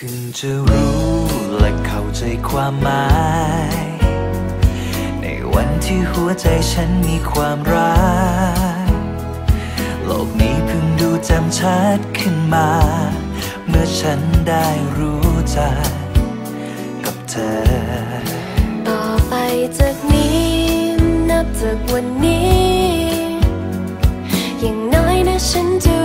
พิ่งจะรู้และเข้าใจความหมาย ในวันที่หัวใจฉันมีความรักโลกนี้เพิ่งดูจำชัดขึ้นมา เมื่อฉันได้รู้จักกับเธอ ต่อไปจากนี้ นับจากวันนี้ยังน้อยนะฉันจะ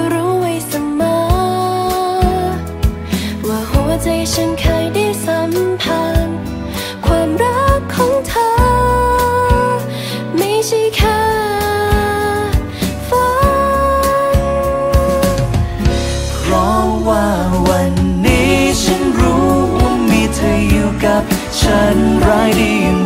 mighty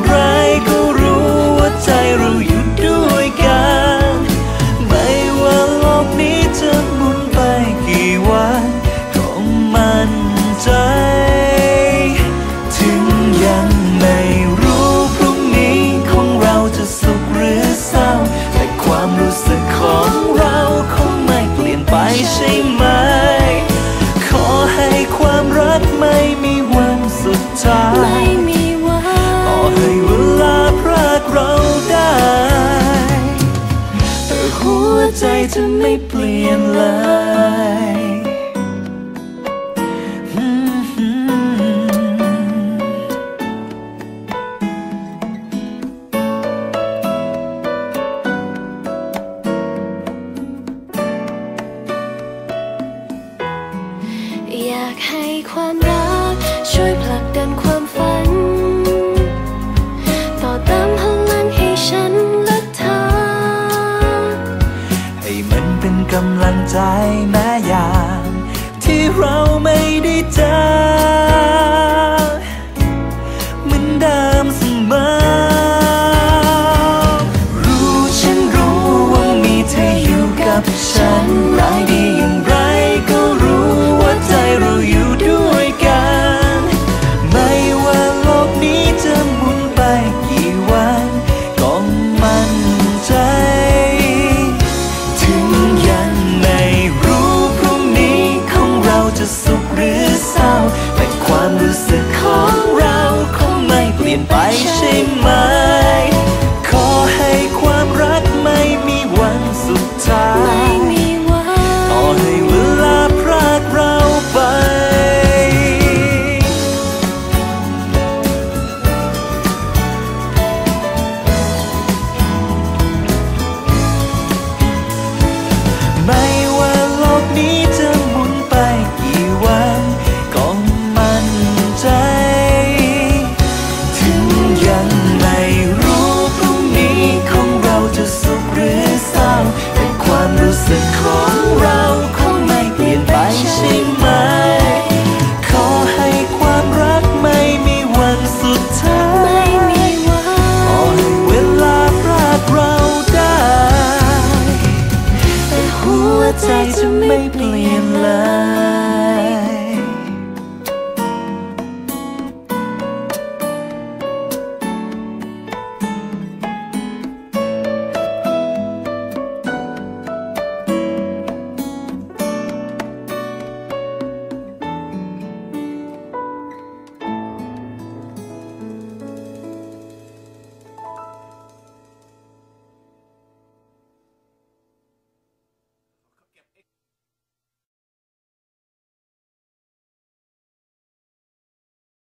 ใจจะไม่เปลี่ยนเลยอยากให้ความรักช่วยพล liền phải say mê